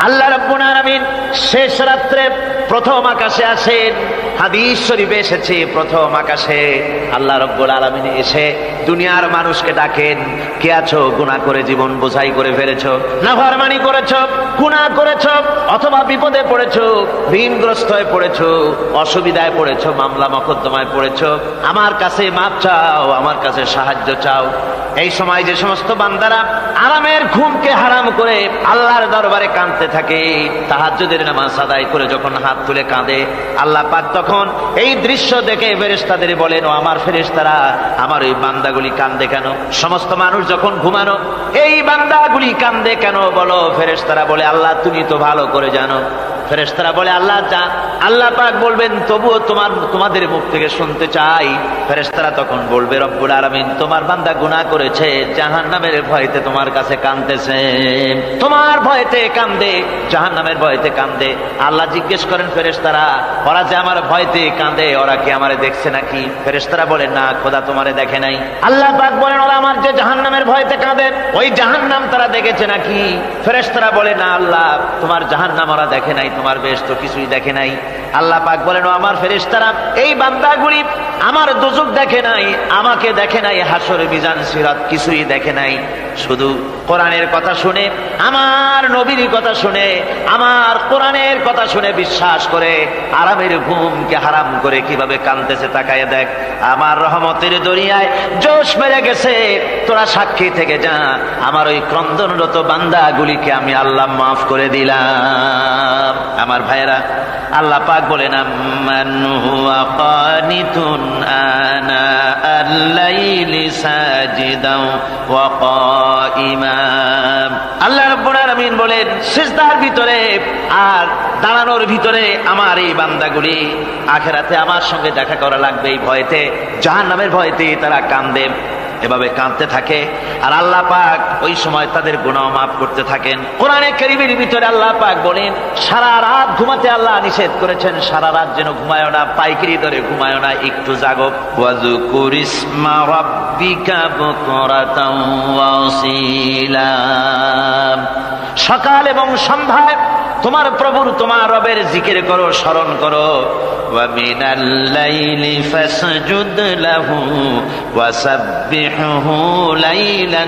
আল্লাহ শেষ রাত্রে প্রথম আকাশে আসেন হাদিস শরীফে এসেছে প্রথম আকাশে। আল্লাহ রব্বুল আলামিন এসে দুনিয়ার মানুষকে ডাকেন, কে আছো? গুনাহ করে জীবন বোঝাই করে ফেলেছো, নাফরমানি করেছ, গুনাহ করেছ, অথবা বিপদে পড়েছো ঋণগ্রস্ত হয়ে পড়েছো, অসুবিধায় পড়েছো, মামলা মকদ্দমায় পড়েছো, আমার কাছে মাপ চাও, আমার কাছে সাহায্য চাও। এই সময় যে সমস্ত বান্দারা আরামের ঘুমকে হারাম করে আল্লাহর দরবারে কাঁদতে থাকে তাহাজ্জুদের নামাজ আদায় করে যখন হাত তুলে কাঁদে, আল্লাহ পাক তখন এই দৃশ্য দেখে ফেরেস্তাদের বলেন, ও আমার ফেরেস্তারা আমার ওই বান্দাগুলি কান্দে কেন? সমস্ত মানুষ যখন ঘুমানো, এই বান্দাগুলি কান্দে কেন বলো? ফেরেস্তারা বলে, আল্লাহ, তুমি তো ভালো করে জানো। ফেরেশতারা বলে, আল্লাহ যা, আল্লাহ পাক বলবেন, তবুও তোমার, তোমাদের মুখ থেকে শুনতে চাই। ফেরেস্তারা তখন বলবে, রব্বুল আলামিন, তোমার বান্দা গুনাহ করেছে, জাহান্নামের ভয়তে তোমার কাছে কাঁদতেছে। তোমার ভয়তে কান্দে জাহান্নামের ভয়তে কান্দে আল্লাহ জিজ্ঞেস করেন ফেরেস্তারা ওরা যে আমার ভয়তে কাঁদে, ওরা কি আমারে দেখছে নাকি? ফেরেস্তারা বলে, না, খোদা তোমারে দেখে নাই। আল্লাহ পাক বলেন, ওরা আমার যে জাহান্নামের ভয়তে কাঁদে, ওই জাহান্নাম তারা দেখেছে নাকি? ফেরেস্তারা বলে, না, আল্লাহ, তোমার জাহান্নাম ওরা দেখে নাই তোমার বেশ তো কিছুই দেখে নাই। আল্লাহ পাক বলেন আমার ফেরেশতারা, এই বান্দাগুলি আমার দুজক দেখে নাই, আমাকে দেখে নাই হাসর মিজান সিরাত কিছুই দেখে নাই। শুধু কোরআনের কথা শুনে, আমার নবীর কথা শুনে, আমার কোরআনের কথা শুনে বিশ্বাস করে আরামের ঘুমকে হারাম করে কীভাবে কানতেছে তাকায় দেখ। আমার রহমতের দরিয়ায় জোশ মেরে গেছে, তোরা সাক্ষী থেকে যা। আমার ওই ক্রন্দনরত বান্দাগুলিকে আমি আল্লাহ মাফ করে দিলাম। আমার ভাইয়েরা, আল্লাহ পাক হুয়া কানিতুন আনা আল-লাইলি সিজদার ভিতরে আর দাঁড়ানোর ভিতরে আমার এই বান্দাগুলি আখেরাতে আমার সঙ্গে দেখা করা লাগবে এই ভয়তে, জাহান্নামের ভয়তে তারা কান্দে এভাবে কাঁদতে থাকে। আর আল্লাহ পাক ওই সময় তাদের গুনাহ মাফ করতে থাকেন। কোরআনে কারীমের ভিতরে আল্লাহ পাক বলেন, সারা রাত ঘুমাতে আল্লাহ নিষেধ করেছেন, সারা রাত যেন ঘুমায় না, পাইকারি ধরে ঘুমায় না, একটু জাগো। ওয়াসিলা। সকাল এবং সন্ধ্যায় তোমার প্রভুর তোমার রবের জিকির করো, স্মরণ করো। ومن الليل فاسجد له وسبحه ليلا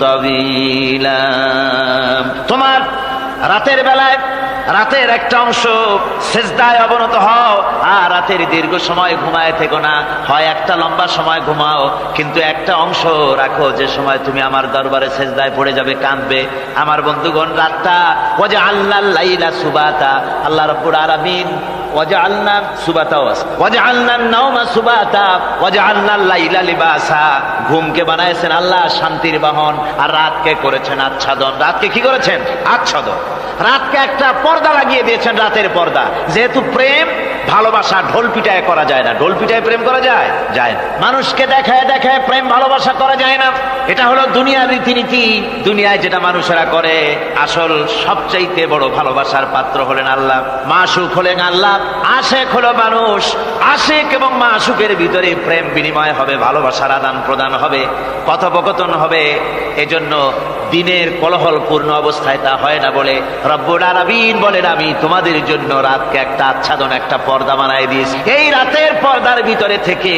طويلا তোমার রাতের বেলায় রাতের একটা অংশ সেজদায় অবনত হও আর রাতের দীর্ঘ সময় ঘুমায় থেকো না হয় একটা লম্বা সময় ঘুমাও কিন্তু একটা অংশ রাখো যে সময় তুমি আমার দরবারে সেজদায় পড়ে যাবে কাঁদবে আমার বন্ধুগণ রাতটা ও যে আল্লাহ লাইলা সুবাতা আল্লাহ রব্বুর ওয়াজআলনা লাইলা লিবাসা। ঘুমকে বানাইছেন আল্লাহ, শান্তির বাহন, আর রাতকে করেছেন আচ্ছাদন। রাতকে কি করেছেন? আচ্ছাদন। রাতকে একটা পর্দা লাগিয়ে দিয়েছেন রাতের পর্দা। যেহেতু প্রেম ভালোবাসা ঢোল পিটায় করা যায় না। ঢোল পিটায় প্রেম করা যায়? যায় না। মানুষকে দেখায় দেখায় প্রেম ভালোবাসা করা যায় না। এটা হলো দুনিয়ার রীতিনীতি। দুনিয়ায় যেটা মানুষেরা করে, আসল সবচাইতে বড় ভালোবাসার পাত্র হলেন আল্লাহ। মাসুক হলেন আল্লাহ, আশেক হলো মানুষ। আশেক এবং মাসুকের ভিতরে প্রেম বিনিময় হবে, ভালোবাসার আদান প্রদান হবে, কথোপকথন হবে। এজন্য দিনের কলহলপূর্ণ অবস্থায় তা হয় না বলে রব্বুল আরবিন বলেন, আমি তোমাদের জন্য রাতকে একটা আচ্ছাদন, একটা পর্দা বানাই দিয়েছি। এই রাতের পর্দার ভিতরে থেকে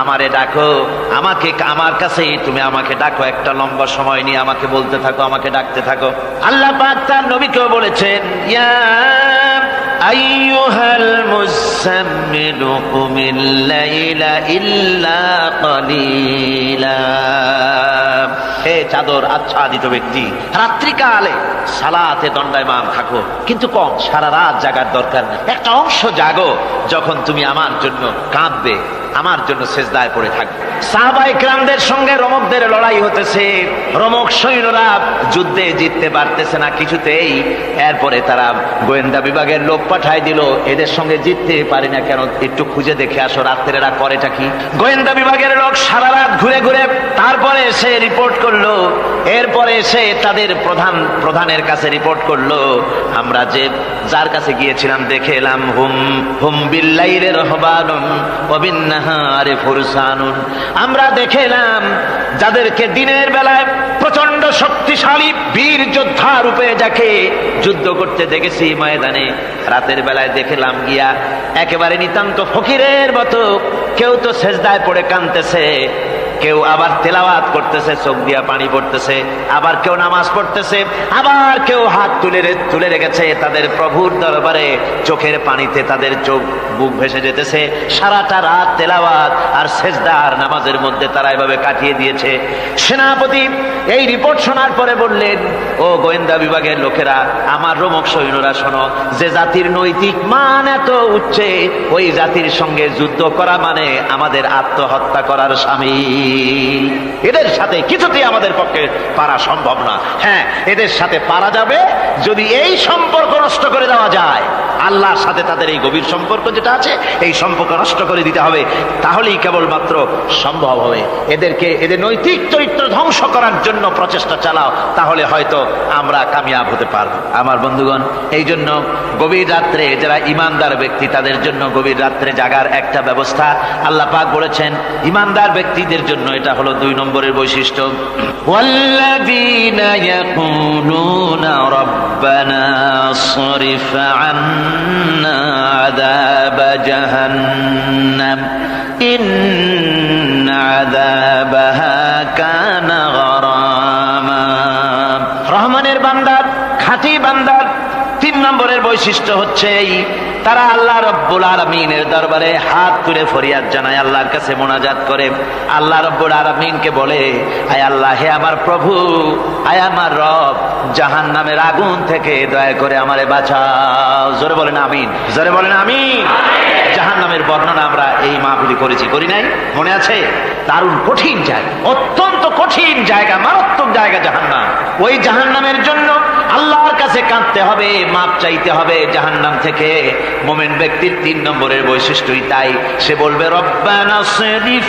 আমারে ডাকো, আমাকে আমার কাছেই তুমি আমাকে ডাকো, একটা লম্বা সময় নিয়ে আমাকে বলতে থাকো, আমাকে ডাকতে থাকো। আল্লাহ পাক তার নবীকেও বলেছেন, ইয়া أيها المزمل قم الليل إلا قليلا হে চাদর আচ্ছাদিত ব্যক্তি রাত্রিকালে সালাতে দণ্ডায়মান থাকো কিন্তু কম সারা রাত জাগার দরকার নেই একটা অংশ জাগো যখন তুমি আমার জন্য কাঁদবে আমার জন্য সেজদায় পড়ে থাকবে সাহাবাই ক্রামদের সঙ্গে রমকদের লড়াই হতেছে। রমক সৈন্যরা যুদ্ধে জিততে পারতেছে না কিছুতেই। এরপরে তারা গোয়েন্দা বিভাগের লোক পাঠায় দিল, এদের সঙ্গে জিততে পারি না কেন? একটু খুঁজে দেখে আসো রাত্রে এরা করেটা কি? গোয়েন্দা বিভাগের লোক সারা রাত ঘুরে ঘুরে তারপরে সে রিপোর্ট করল। এরপরে সে তাদের প্রধান, প্রধানের কাছে রিপোর্ট করল। আমরা যে, যার কাছে গিয়েছিলাম দেখে এলাম, হুম হুম বিল্লাইরে রহবানুন অবিন্নাহারে ফুরসানুন। আমরা দেখেলাম যাদেরকে দিনের বেলায় প্রচণ্ড শক্তিশালী বীর যোদ্ধা রূপে যাকে যুদ্ধ করতে দেখেছি ময়দানে, রাতের বেলায় দেখেলাম গিয়া একেবারে নিতান্ত ফকিরের মতো কেউ তো শেষদায় পড়ে কানতেছে কেউ আবার তেলাওয়াত করতেছে, চোখ দিয়া পানি পড়তেছে, আবার কেউ নামাজ পড়তেছে, আবার কেউ হাত তুলে তুলে রেখেছে তাদের প্রভুর দরবারে, চোখের পানিতে তাদের চোখ বুক ভেসে যেতেছে। সারাটা রাত তেলাওয়াত আর সেজদার নামাজের মধ্যে তারা এভাবে কাটিয়ে দিয়েছে। সেনাপতি এই রিপোর্ট শোনার পরে বললেন, ও গোয়েন্দা বিভাগের লোকেরা, আমার রোমক সৈন্যরা শোনো, যে জাতির নৈতিক মান এত উচ্চে, ওই জাতির সঙ্গে যুদ্ধ করা মানে আমাদের আত্মহত্যা করার সামিল এদের সাথে কিছুতেই আমাদের পক্ষে পারা সম্ভব না। হ্যাঁ এদের সাথে পারা যাবে যদি এই সম্পর্ক নষ্ট করে দেওয়া যায়। আল্লাহর সাথে তাদের এই গভীর সম্পর্ক যেটা আছে, এই সম্পর্ক নষ্ট করে দিতে হবে। তাহলেই কেবলমাত্র সম্ভব হবে। এদেরকে, এদের নৈতিক চরিত্র ধ্বংস করার জন্য প্রচেষ্টা চালাও, তাহলে হয়তো আমরা কামিয়াব হতে পারব। আমার বন্ধুগণ এই জন্য গভীর রাত্রে যারা ইমানদার ব্যক্তি, তাদের জন্য গভীর রাত্রে জাগার একটা ব্যবস্থা আল্লাহ পাক বলেছেন। ইমানদার ব্যক্তিদের জন্য এটা হলো দুই নম্বরের বৈশিষ্ট্য والذين يقولون ربنا صرف عنا عذاب جهنم إن বৈশিষ্ট্য হচ্ছে এই তারা আল্লাহ রব্বুল আলমিনের দরবারে হাত তুলে ফরিয়াদ জানায় আল্লাহর কাছে মোনাজাত করে। আল্লাহ রব্বুল আলমিনকে বলে আয় আল্লাহ হে আমার প্রভু আয় আমার রব জাহান নামের আগুন থেকে দয়া করে আমারে বাঁচাও। জোরে বলেন আমিন। জোরে বলেন আমিন। জাহান নামের বর্ণনা আমরা এই মাহফিলি করেছি করি নাই? মনে আছে? দারুণ কঠিন জায়গা অত্যন্ত কঠিন জায়গা মারাত্মক জায়গা জাহান্নাম। ওই জাহান্নামের জন্য আল্লাহর কাছে কাঁদতে হবে, মাপ চাইতে হবে জাহান্নাম থেকে। মোমেন ব্যক্তির তিন নম্বরের বৈশিষ্ট্যই তাই। সে বলবে, রব্বানা সরিফ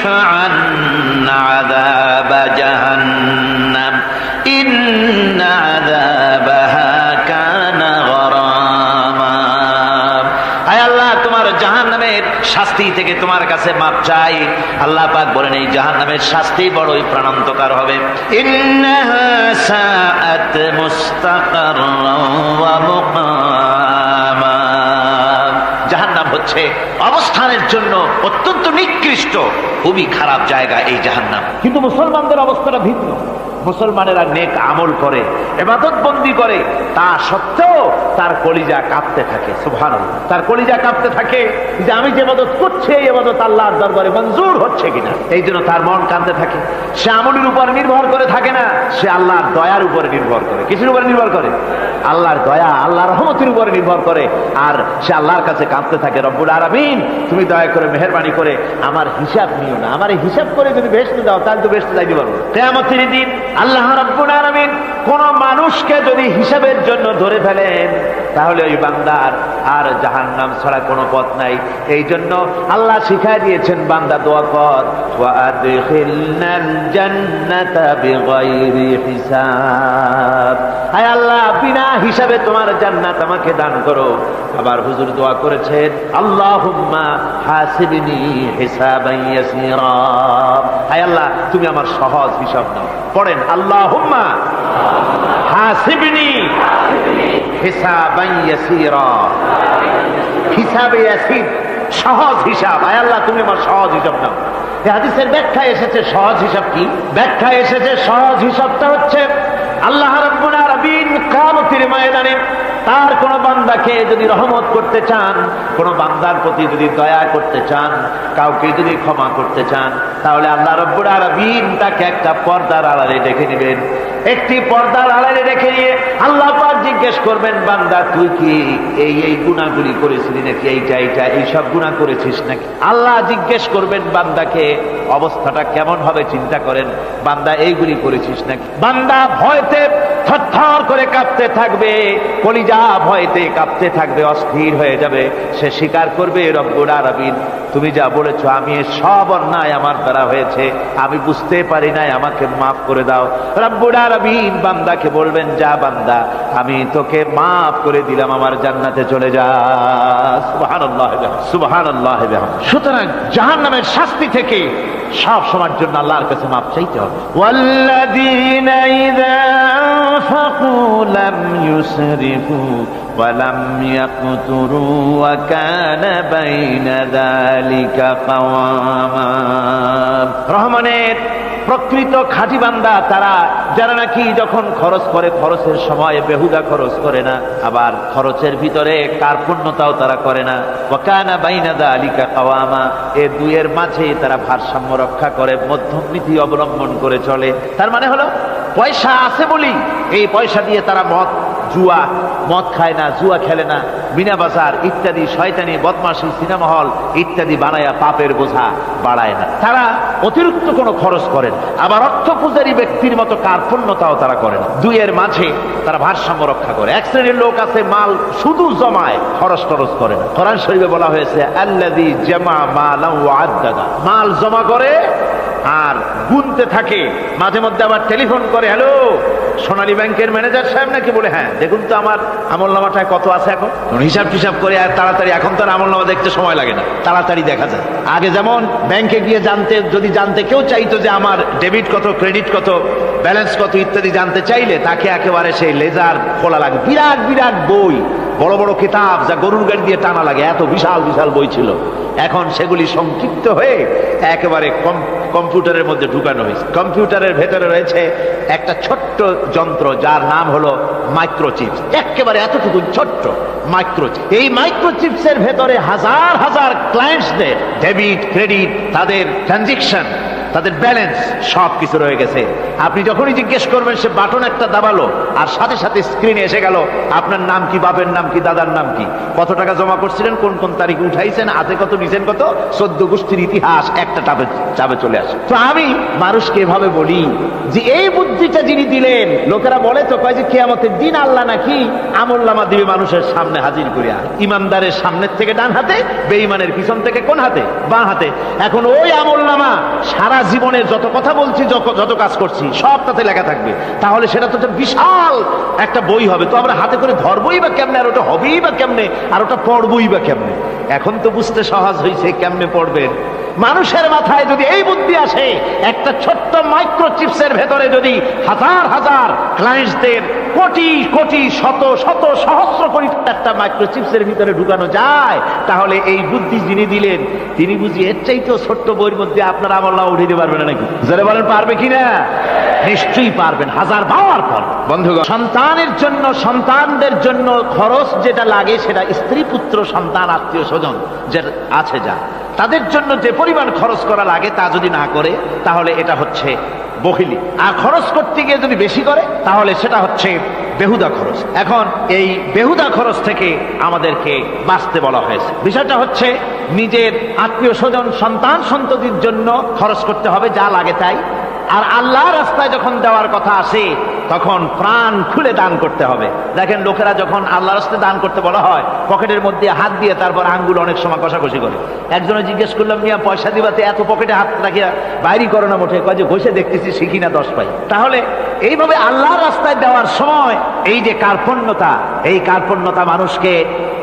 শাস্তি থেকে তোমার কাছে মাপ চাই। আল্লাহ পাক বলেন, এই জাহান নামের শাস্তি বড়ই প্রাণান্তকার হবে। জাহান নাম হচ্ছে অবস্থানের জন্য অত্যন্ত নিকৃষ্ট। খুবই খারাপ জায়গা এই জাহান্নাম। কিন্তু মুসলমানদের অবস্থাটা ভিন্ন। মুসলমানেরা নেক আমল করে এবাদত বন্দি করে, তা সত্ত্বেও তার কলিজা কাঁপতে থাকে সুভান তার কলিজা কাঁপতে থাকে যে আমি যে এবাদত করছি, এই এবাদত আল্লাহর দরবারে মঞ্জুর হচ্ছে কিনা। এই জন্য তার মন কাঁদতে থাকে। সে আমলের উপর নির্ভর করে থাকে না, সে আল্লাহর দয়ার উপরে নির্ভর করে। কিছুর উপরে নির্ভর করে? আল্লাহর দয়া আল্লাহ রহমতের উপরে নির্ভর করে। আর সে আল্লাহর কাছে কাঁদতে থাকে, রব্বুল আরামিন তুমি দয়া করে মেহরবানি করে আমার হিসাব নিও না। আমার হিসাব করে যদি বেসতে দাও, তাহলে তো বেসতে যাইতে পারব কেয়ামতের দিন আল্লাহ রব্বুল আরামিন কোন মানুষকে যদি হিসাবের জন্য ধরে ফেলেন, তাহলে ওই বান্দার আর জাহান নাম ছাড়া কোনো পথ নাই। এই জন্য আল্লাহ শিখাই দিয়েছেন, বান্দা, দোয়া কর জান্নাতা বিগাইরি হিসাব। হায় আল্লাহ, বিনা হিসাবে তোমার জান্নাত আমাকে দান করো। আবার হুজুর দোয়া করেছেন, আল্লাহুম্মা হাসিবনি হিসাবান হায় আল্লাহ, তুমি আমার সহজ হিসাব দাও পড়েন, আল্লাহুম্মা হাসিবনি হিসাবান ইয়াসীরা। হিসাবে সহজ হিসাব। আয় আল্লাহ, তুমি আমার সহজ হিসাব দাও হাদিসের ব্যাখ্যা এসেছে সহজ হিসাব কি? ব্যাখ্যা এসেছে সহজ হিসাবটা হচ্ছে আল্লাহ রাব্বুল ময়দানে তার কোন বান্দাকে যদি রহমত করতে চান, কোন বান্দার প্রতি যদি দয়া করতে চান, কাউকে যদি ক্ষমা করতে চান, তাহলে আল্লাহ রব্বুর আরবিন তাকে একটা পর্দার আড়ালে দেখে নেবেন। একটি পর্দার আড়ালে রেখে নিয়ে আল্লাহ পাক জিজ্ঞেস করবেন, বান্দা, তুই কি এই এই গুণাগুলি করেছিলি নাকি? এইটা এইটা, এইসব গুণা করেছিস নাকি? আল্লাহ জিজ্ঞেস করবেন, বান্দাকে অবস্থাটা কেমন হবে চিন্তা করেন, বান্দা, এইগুলি করেছিস নাকি? বান্দা ভয়তে থরথর করে কাঁপতে থাকবে, কলিজা ভয়তে কাঁপতে থাকবে, অস্থির হয়ে যাবে, সে স্বীকার করবে, রব্বুল আলামিন তুমি যা বলেছ, আমি সব অন্যায় আমার দ্বারা হয়েছে। আমি বুঝতে পারি নাই, আমাকে মাফ করে দাও। বান্দাকে বলবেন, যা বান্দা, আমি তোকে মাফ করে দিলাম, আমার জান্নাতে চলে যা। সুবাহান সুতরাং জাহান নামের শাস্তি থেকে সব সময়ের জন্য আল্লাহর কাছে মাফ চাইতে হবে। ওয়াল্লাযীনা ইযা ফাকু লাম ইউসরিফু রহমানের প্রকৃত খাঁটি বান্দা তারা, যারা নাকি যখন খরচ করে খরচের সময় বেহুদা খরচ করে না, আবার খরচের ভিতরে কার্পণ্যতাও তারা করে না। ওকানা বাইনাদা আলিকা কাওয়ামা এ দুইয়ের মাঝে তারা ভারসাম্য রক্ষা করে, মধ্যম নীতি অবলম্বন করে চলে। তার মানে হলো, পয়সা আছে বলি, এই পয়সা দিয়ে তারা মদ, জুয়া, মদ খায় না, জুয়া খেলে না। মিনা বাজার, ইত্যাদি, শয়তানি, বদমাশি সিনেমা হল ইত্যাদি বানায়া পাপের বোঝা বাড়ায় না। তারা অতিরিক্ত কোনো খরচ করেন আবার অর্থ পূজারী ব্যক্তির মতো কার্পণ্যতাও তারা করে না। দুইয়ের মাঝে তারা ভারসাম্য রক্ষা করে। এক শ্রেণির লোক আছে, মাল শুধু জমায় খরচ টরচ করে না। কোরআন শরীফে বলা হয়েছে আল্লাদি জামা মাল মাল জমা করে আর গুনতে থাকে। মাঝে মধ্যে আবার টেলিফোন করে, হ্যালো, সোনালী ব্যাংকের ম্যানেজার সাহেব নাকি? বলে হ্যাঁ দেখুন তো আমার আমল নামাটায় কত আছে এখন। হিসাব টিসাব করে আর তাড়াতাড়ি, এখন তো আমল নামা দেখতে সময় লাগে না। তাড়াতাড়ি দেখা যায়। আগে যেমন ব্যাংকে গিয়ে জানতে, যদি জানতে কেউ চাইতো যে আমার ডেবিট কত, ক্রেডিট কত, ব্যালেন্স কত ইত্যাদি জানতে চাইলে, তাকে একেবারে সেই লেজার খোলা লাগে। বিরাট বিরাট বই। বড় বড় কিতাব যা গরুর গাড়ি দিয়ে টানা লাগে, এত বিশাল বিশাল বই ছিল। এখন সেগুলি সংক্ষিপ্ত হয়ে একেবারে কম- কম্পিউটারের মধ্যে ঢুকানো হয়েছে। কম্পিউটারের ভেতরে রয়েছে একটা ছোট্ট যন্ত্র, যার নাম হলো মাইক্রোচিপস একেবারে এতটুকু ছোট্ট মাইক্রোচিপ এই মাইক্রোচিপসের ভেতরে হাজার হাজার ক্লায়েন্টসদের ডেবিট ক্রেডিট তাদের ট্রানজেকশন তাদের ব্যালেন্স সব কিছু রয়ে গেছে। আপনি যখনই জিজ্ঞেস করবেন, সে বাটন একটা দাবালো, আর সাথে সাথে স্ক্রিনে এসে গেল, আপনার নাম কি, বাপের নাম কি, দাদার নাম কি? কত টাকা জমা করছিলেন, কোন কোন তারিখে উঠাইছেন, হাতে কত, নিছেন কত? চোদ্দ গোষ্ঠীর ইতিহাস একটা টাবে, চাবে চলে আসে। তো আমি মানুষকে এভাবে বলি যে, এই বুদ্ধিটা যিনি দিলেন, লোকেরা বলে তো কয় যে, কেয়ামতের দিন আল্লাহ নাকি আমল্লামা দিবে মানুষের সামনে হাজির করিয়া। ইমানদারের সামনের থেকে ডান হাতে, বেঈমানের পিছন থেকে কোন হাতে? বাঁ হাতে। এখন ওই আমল্লামা সারা জীবনের যত কথা বলছি, যত- কাজ করছি, সব তাতে লেখা থাকবে। তাহলে সেটা তো বিশাল একটা বই হবে। তো আমরা হাতে করে ধরবই বা কেমনে? আর ওটা হবেই বা কেমনে? আর ওটা পড়বই বা কেমনে? এখন তো বুঝতে সহজ হয়েছে কেমনে পড়বেন। মানুষের মাথায় যদি এই বুদ্ধি আসে একটা ছোট্ট মাইক্রোচিপসের ভেতরে যদি হাজার হাজার ক্লায়েন্টসদের কোটি কোটি শত শত সহস্র কোটি একটা মাইক্রোচিপসের ভিতরে ঢুকানো যায় তাহলে এই বুদ্ধি যিনি দিলেন তিনি বুঝি এর চাইতেও ছোট্ট বইয়ের মধ্যে আপনার আমল্লা উঠিয়ে দিতে পারবে না নাকি? যারা বলেন পারবে কিনা নিশ্চয়ই পারবেন হাজার পাওয়ার পর বন্ধুগণ। সন্তানের জন্য সন্তানদের জন্য খরচ যেটা লাগে সেটা স্ত্রী পুত্র সন্তান আত্মীয় স্বজন যে আছে যা। তাদের জন্য যে পরিমাণ খরচ করা লাগে তা যদি না করে, তাহলে এটা হচ্ছে বহিলি। আর খরচ করতে গিয়ে যদি বেশি করে, তাহলে সেটা হচ্ছে বেহুদা খরচ। এখন এই বেহুদা খরচ থেকে আমাদেরকে বাঁচতে বলা হয়েছে। বিষয়টা হচ্ছে নিজের আত্মীয় স্বজন, সন্তান সন্ততির জন্য খরচ করতে হবে, যা লাগে তাই। আর আল্লাহ রাস্তায় যখন দেওয়ার কথা আসে, তখন প্রাণ খুলে দান করতে হবে। দেখেন, লোকেরা যখন আল্লাহ রাস্তায় দান করতে বলা হয়, পকেটের মধ্যে হাত দিয়ে তারপর আঙ্গুল অনেক সময় কষাকষি করে। একজনে জিজ্ঞেস করলাম, মিয়া, পয়সা দিবাতে এত পকেটে হাত রাখিয়া বাইরি করো না মোটে কয় যে, ঘষে দেখতেছি শিখি না দশ পাই। তাহলে এইভাবে আল্লাহ রাস্তায় দেওয়ার সময় এই যে কার্পণ্যতা, এই কার্পণ্যতা মানুষকে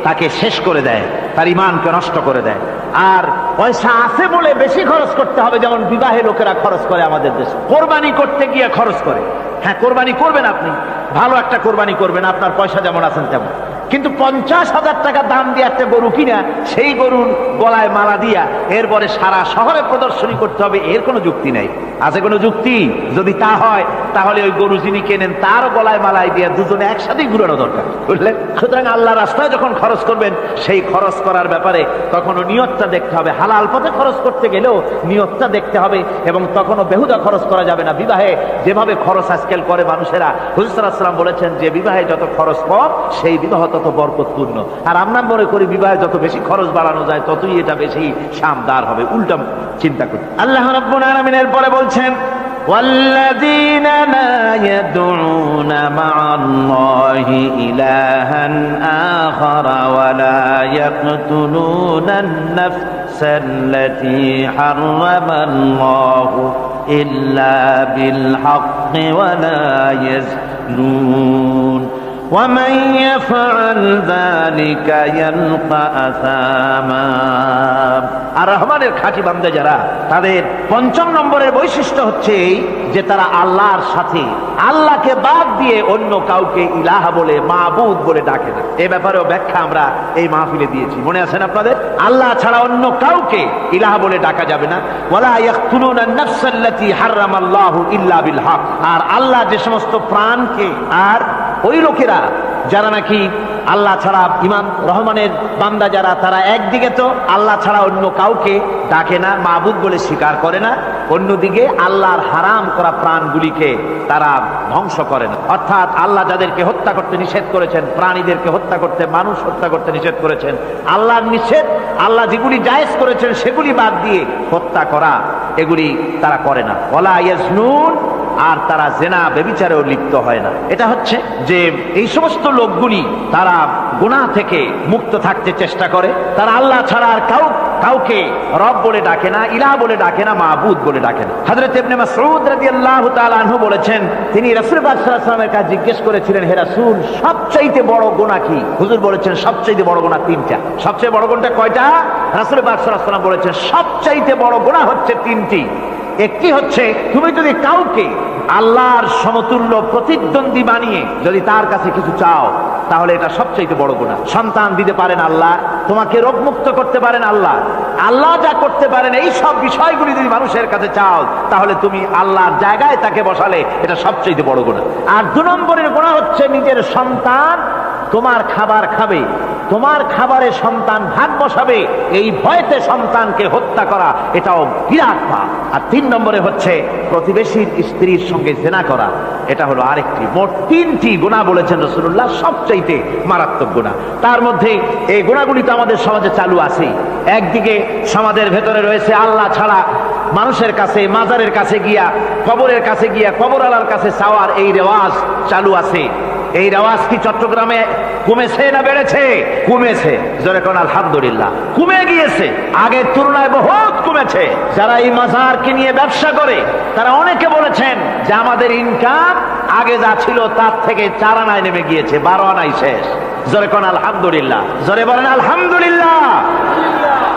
তাকে শেষ করে দেয়, তার ইমানকে নষ্ট করে দেয়। আর পয়সা আছে বলে বেশি খরচ করতে হবে, যেমন বিবাহে লোকেরা খরচ করে আমাদের দেশে। কোরবানি করতে গিয়ে খরচ করে। হ্যাঁ কোরবানি করবেন আপনি। ভালো একটা কোরবানি করবেন, আপনার পয়সা যেমন আছেন তেমন। কিন্তু পঞ্চাশ হাজার টাকা দাম দিয়ে একটা গরু কিনা, সেই গরুর গলায় মালা দিয়া এরপরে সারা শহরে প্রদর্শনী করতে হবে, এর কোনো যুক্তি নেই। আছে কোনো যুক্তি? যদি তা হয়, তাহলে ওই গরু যিনি কেনেন, তারও গলায় মালায় দিয়ে দুজনে একসাথেই ঘুরানো দরকার। বুঝলেন? সুতরাং আল্লাহ রাস্তায় যখন খরচ করবেন, সেই খরচ করার ব্যাপারে তখনও নিয়তটা দেখতে হবে। হালাল পথে খরচ করতে গেলেও নিয়তটা দেখতে হবে এবং তখনও বেহুদা খরচ করা যাবে না। বিবাহে যেভাবে খরচ আজকাল করে মানুষেরা হুজুরাম বলেছেন যে বিবাহে যত খরচ কম, সেই বিবাহ তত বরকতপূর্ণ আর আমরা মনে করি বিবাহে যত বেশি খরচ বাড়ানো যায় ততই এটা বেশি শামদার হবে উল্টা চিন্তা করি আল্লাহ রাব্বুল আলামিনের পরে বলছেন والذين لا يدعون مع الله إلها آخر ولا يقتلون النفس التي حرم الله إلا بالحق ولا يزنون ومن يفعل ذلك يلقى أثاما আর রহমানের খাঁটি বান্দা যারা তাদের পঞ্চম নম্বরের বৈশিষ্ট্য হচ্ছে এই যে তারা আল্লাহর সাথে আল্লাহকে বাদ দিয়ে অন্য কাউকে ইলাহা বলে মাবুদ বলে ডাকে না এ ব্যাপারেও ব্যাখ্যা আমরা এই মাহফিলে দিয়েছি মনে আছেন আপনাদের আল্লাহ ছাড়া অন্য কাউকে ইলাহা বলে ডাকা যাবে না ওয়ালা ইয়াকতুলুনা নাফসাল্লাতী হারামাল্লাহু ইল্লা বিল হক আর আল্লাহ যে সমস্ত প্রাণকে আর ওই লোকেরা যারা নাকি আল্লাহ ছাড়া ইমাম রহমানের বান্দা যারা, তারা একদিকে তো আল্লাহ ছাড়া অন্য কাউকে ডাকে না, মাবুদ বলে স্বীকার করে না, অন্যদিকে আল্লাহর হারাম করা প্রাণগুলিকে তারা ধ্বংস করে না। অর্থাৎ আল্লাহ যাদেরকে হত্যা করতে নিষেধ করেছেন, প্রাণীদেরকে হত্যা করতে, মানুষ হত্যা করতে নিষেধ করেছেন, আল্লাহর নিষেধ, আল্লাহ যেগুলি জায়েজ করেছেন সেগুলি বাদ দিয়ে হত্যা করা, এগুলি তারা করে না। ওলা ইয়াজনুন আর তারা জেনা বেবিচারেও লিপ্ত হয় না। এটা হচ্ছে যে এই সমস্ত লোকগুলি তারা গুনাহ থেকে মুক্ত থাকতে চেষ্টা করে। তারা আল্লাহ ছাড়া আর কাউ কাউকে রব বলে ডাকে না ইলা বলে ডাকে না মাহবুদ বলে ডাকে না। হযরত ইবনে মাসউদ রাদিয়াল্লাহু তাআলা আনহু বলেছেন, তিনি রাসূল পাক কাছে জিজ্ঞেস করেছিলেন, হে রাসূল, সবচাইতে বড় গুনাহ কি? হুজুর বলেছেন, সবচাইতে বড় গুনাহ তিনটা। সবচেয়ে বড় গুণটা কয়টা? রাসূল পাক বলেছেন, সবচাইতে বড় গুনাহ হচ্ছে তিনটি। একটি হচ্ছে, তুমি যদি কাউকে আল্লাহর সমতুল্য প্রতিদ্বন্দ্বী বানিয়ে যদি তার কাছে কিছু চাও, তাহলে এটা সবচেয়ে বড় গুণা সন্তান দিতে পারেন আল্লাহ, তোমাকে রোগমুক্ত করতে পারেন আল্লাহ। আল্লাহ যা করতে পারেন, এই সব বিষয়গুলি যদি মানুষের কাছে চাও, তাহলে তুমি আল্লাহর জায়গায় তাকে বসালে এটা সবচেয়ে বড় গুণা আর দু নম্বরের গুণা হচ্ছে, নিজের সন্তান তোমার খাবার খাবে তোমার খাবারে সন্তান ভাগ বসাবে, এই ভয়তে সন্তানকে হত্যা করা, এটাও বিরাট পাপ। আর তিন নম্বরে হচ্ছে প্রতিবেশীর স্ত্রীর সঙ্গে জেনা করা, এটা হলো আরেকটি মোট তিনটি গুণা বলেছেন রসুল্লাহ সবচাইতে মারাত্মক গুণা। তার মধ্যে এই গুণাগুলি তো আমাদের সমাজে চালু আছে একদিকে সমাজের ভেতরে রয়েছে আল্লাহ ছাড়া মানুষের কাছে, মাজারের কাছে গিয়া, কবরের কাছে গিয়া কবর আলার কাছে চাওয়ার এই রেওয়াজ চালু আছে। এই রেওয়াজ কি চট্টগ্রামে কমেছে না বেড়েছে? কমেছে জোরে কোন আলহামদুলিল্লাহ। কমে গিয়েছে। আগের তুলনায় বহুত কমেছে যারা এই মাজারকে নিয়ে ব্যবসা করে, তারা অনেকে বলেছেন যে আমাদের ইনকাম আগে যা ছিল তার থেকে চার আনায় নেমে গিয়েছে, বারো আনাই শেষ। জোরে কোন আলহামদুলিল্লাহ। জোরে বলেন আলহামদুলিল্লাহ।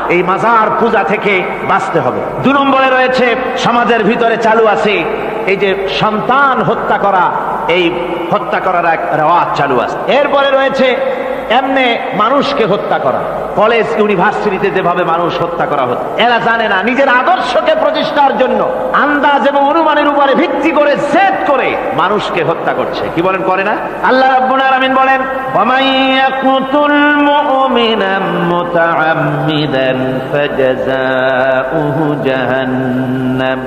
এই মাজার পূজা থেকে বাঁচতে হবে। দু নম্বরে রয়েছে, সমাজের ভিতরে চালু আছে, এই যে সন্তান হত্যা করা, এই হত্যা করার এক রেওয়াজ চালু আছে। এরপরে রয়েছে এমনে মানুষকে হত্যা করা। কলেজ, ইউনিভার্সিটিতে যেভাবে মানুষ হত্যা করা হতো, এরা জানে না নিজের আদর্শকে প্রতিষ্ঠার জন্য আন্দাজ এবং অনুমানের উপরে ভিত্তি করে সেট করে মানুষকে হত্যা করছে। কি বলেন, করে না? আল্লাহ রাব্বুল আলামিন বলেন ওয়ামাইয়াকুতুল মুমিনা মুতাআম্মিদান ফাজাজাউহু জাহান্নাম।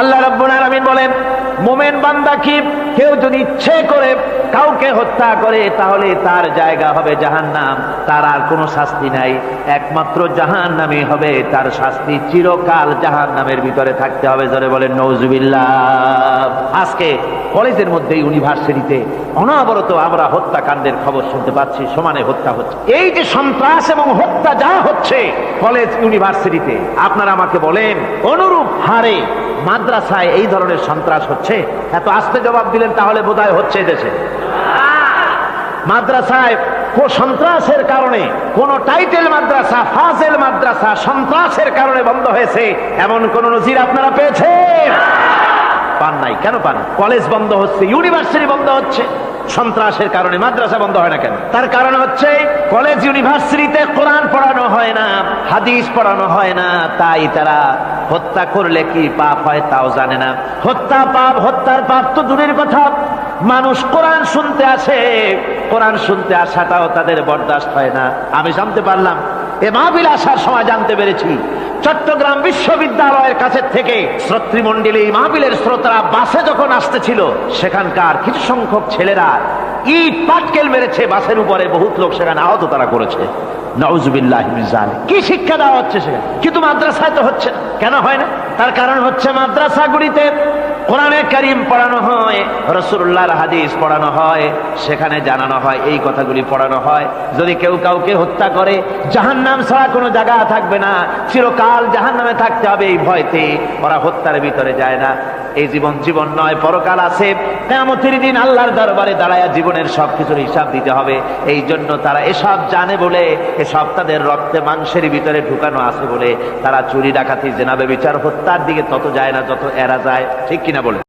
আল্লাহ রব্বুল আলমিন বলেন, মোমেন বান্দা কি কেউ যদি ইচ্ছে করে কাউকে হত্যা করে, তাহলে তার জায়গা হবে জাহান নাম তার আর কোনো শাস্তি নাই। একমাত্র জাহান নামে হবে, তার শাস্তি চিরকাল জাহান নামের ভিতরে থাকতে হবে, জোরে বলেন নজবিল্লা আজকে কলেজের মধ্যে, ইউনিভার্সিটিতে অনাবরত আমরা হত্যাকাণ্ডের খবর শুনতে পাচ্ছি, সমানে হত্যা হচ্ছে। এই যে সন্ত্রাস এবং হত্যা যা হচ্ছে কলেজ ইউনিভার্সিটিতে। আপনারা আমাকে বলেন, অনুরূপ হারে মাদ্রাসায় এই ধরনের সন্ত্রাস হচ্ছে? এত আস্তে জবাব দিলেন, তাহলে বোধহয় হচ্ছে দেশে। মাদ্রাসায় সন্ত্রাসের কারণে, কোন টাইটেল মাদ্রাসা, ফাজেল মাদ্রাসা সন্ত্রাসের কারণে বন্ধ হয়েছে। এমন কোন নজির আপনারা পেয়েছেন? পান নাই। কেন পান? কলেজ বন্ধ হচ্ছে, ইউনিভার্সিটি বন্ধ হচ্ছে। সন্ত্রাসের কারণে মাদ্রাসা বন্ধ হয় না কেন? তার কারণ হচ্ছে কলেজ ইউনিভার্সিটিতে কোরআন পড়ানো হয় না, হাদিস পড়ানো হয় না, তাই তারা হত্যা করলে কি পাপ হয় তাও জানে না। হত্যা পাপ, হত্যার পাপ তো দূরের কথা। মানুষ কোরআন শুনতে আসে, কোরআন শুনতে আসাটাও তাদের বরদাস্ত হয় না। আমি জানতে পারলাম এ মাহবিল আসার সময় জানতে পেরেছি, চট্টগ্রাম বিশ্ববিদ্যালয়ের কাছে থেকে শ্রোতৃমণ্ডলী মাহবিলের শ্রোতারা বাসে যখন আসতেছিল, সেখানকার কিছু সংখ্যক ছেলেরা ইট পাটকেল মেরেছে, বাসের উপরে বহুত লোক সেখানে আহত তারা করেছে। কি শিক্ষা দেওয়া হচ্ছে কিন্তু মাদ্রাসায় তো হচ্ছে কেন হয় না? তার কারণ হচ্ছে মাদ্রাসাগুলিতে কোরআনে কারিম পড়ানো হয় রসুল্লাহর হাদিস পড়ানো হয়, সেখানে জানানো হয়, এই কথাগুলি পড়ানো হয়। যদি কেউ কাউকে হত্যা করে জাহান নাম ছাড়া কোনো জায়গা থাকবে না। চিরকাল জাহান নামে থাকতে হবে এই ভয়তে, ওরা হত্যার ভিতরে যায় না। এই জীবন জীবন নয়, পরকাল আছে। তেমতির দিন আল্লাহর দরবারে দাঁড়ায় জীবনের সব কিছুর হিসাব দিতে হবে। এই জন্য তারা এসব জানে বলে, এসব তাদের রক্তে মাংসের ভিতরে ঢুকানো আছে বলে তারা চুরি ডাকাতি জেনাবে বিচার হত্যার দিকে তত যায় না, যত এরা যায়। ঠিক কিনা বলে?